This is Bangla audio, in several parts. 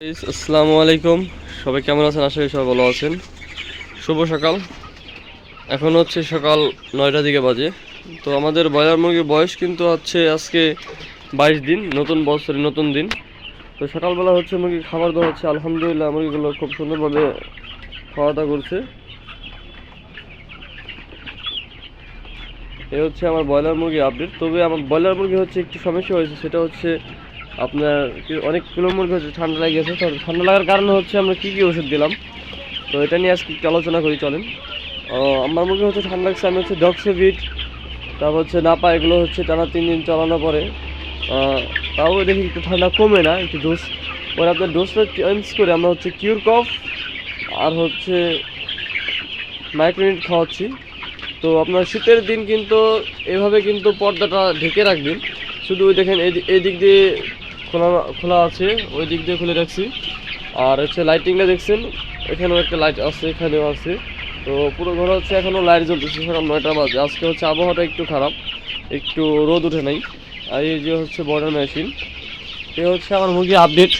আসসালামু আলাইকুম। সবাই কেমন আছেন? আশা করি সবাই ভালো আছেন। শুভ সকাল। এখন হচ্ছে সকাল নয়টা দিকে বাজে। তো আমাদের ব্রয়লার মুরগির বয়স কিন্তু হচ্ছে আজকে বাইশ দিন, নতুন বছরের নতুন দিন। তো সকালবেলা হচ্ছে মুরগি খাবার দেওয়া হচ্ছে। আলহামদুলিল্লাহ, মুরগিগুলো খুব সুন্দরভাবে খাওয়া দাওয়া করছে। এ হচ্ছে আমার ব্রয়লার মুরগি আপডেট তবে আমার ব্রয়লার মুরগি হচ্ছে একটু সমস্যা হয়েছে। সেটা হচ্ছে আপনার অনেক মুরগি হচ্ছে ঠান্ডা লেগেছে। তো ঠান্ডা লাগার কারণে হচ্ছে আমরা কী কী ওষুধ দিলাম। তো এটা নিয়ে আজকে একটু আলোচনা করি, চলেন। আমার মুরগি হচ্ছে ঠান্ডা লাগছে, আমি হচ্ছে ডক্সোভিট তারপর হচ্ছে নাপা এগুলো হচ্ছে টানা তিন দিন চালানোর পরে। তাও দেখি একটু ঠান্ডা কমে না, একটু ডোজ পরে আপনার ডোজটা চেঞ্জ করে আমরা হচ্ছে কিউর কফ আর হচ্ছে মাইক্রোনিট খাওয়াচ্ছি। তো আপনার শীতের দিন কিন্তু এভাবে কিন্তু পর্দাটা ঢেকে রাখবেন। শুধু দেখেন এই দি- এই দিক দিয়ে খোলা খোলা আছে, ওই দিক দিয়ে খুলে রাখছি। আর হচ্ছে লাইটিংটা দেখছেন, এখানেও একটা লাইট আছে, এখানেও আছে। তো পুরো ঘরে হচ্ছে এখনও লাইট জ্বলতেছে সকাল নয়টা বাজে। আজকে হচ্ছে আবহাওয়াটা একটু খারাপ, একটু রোদ উঠে নাই। আর এই যে হচ্ছে বর্ডার মেশিন এ হচ্ছে আমার মুরগি আপডেট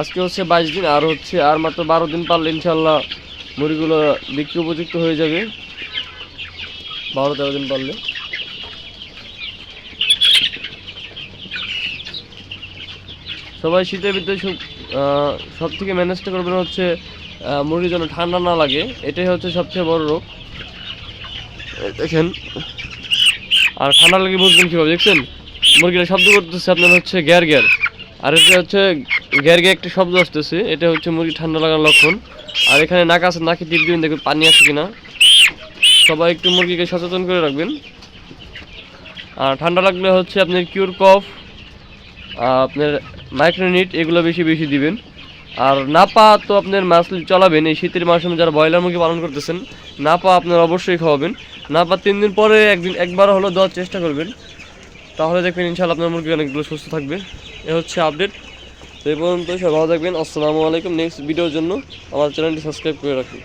আজকে হচ্ছে বাইশ দিন, আর হচ্ছে আর মাত্র বারো দিন পারলে ইনশাল্লাহ মুরগিগুলো বিক্রি উপযুক্ত হয়ে যাবে। বারো তেরো দিন পারলে। সবাই শীতের ভিতরে সব থেকে ম্যানেজটা করবেন হচ্ছে মুরগির যেন ঠান্ডা না লাগে, এটাই হচ্ছে সবচেয়ে বড় রোগ। দেখেন, আর ঠান্ডা লাগে বুঝবেন কীভাবে, দেখছেন? মুরগিটা শব্দ করতেছে, আপনার হচ্ছে গ্যার গ্যার আর এটা হচ্ছে গ্যার গ্যার একটা শব্দ আসতেছে, এটা হচ্ছে মুরগি ঠান্ডা লাগার লক্ষণ। আর এখানে নাক আছে, নাকি টিপ দিবেন, দেখবেন পানি আছে কিনা। সবাই একটু মুরগিকে সচেতন করে রাখবেন। আর ঠান্ডা লাগলে হচ্ছে আপনার কিউর কফ আপনার মাইক্রোনিট এগুলো বেশি বেশি দিবেন। আর নাপা তো আপনার মাসলি চলাবেন, এই শীতের মৌসুমে যারা ব্রয়লার মুরগি পালন করতেছেন, নাপা আপনার অবশ্যই খাওয়াবেন। নাপা তিন দিন পরে একদিন, একবার হলো দেওয়ার চেষ্টা করবেন। তাহলে দেখবেন ইনশাল্লাহ আপনার মুরগি অনেকগুলো সুস্থ থাকবে। এ হচ্ছে আপডেট তো এই পর্যন্ত সবাই ভালো থাকবেন। আসসালামু আলাইকুম। নেক্সট ভিডিওর জন্য আমার চ্যানেলটি সাবস্ক্রাইব করে রাখুন।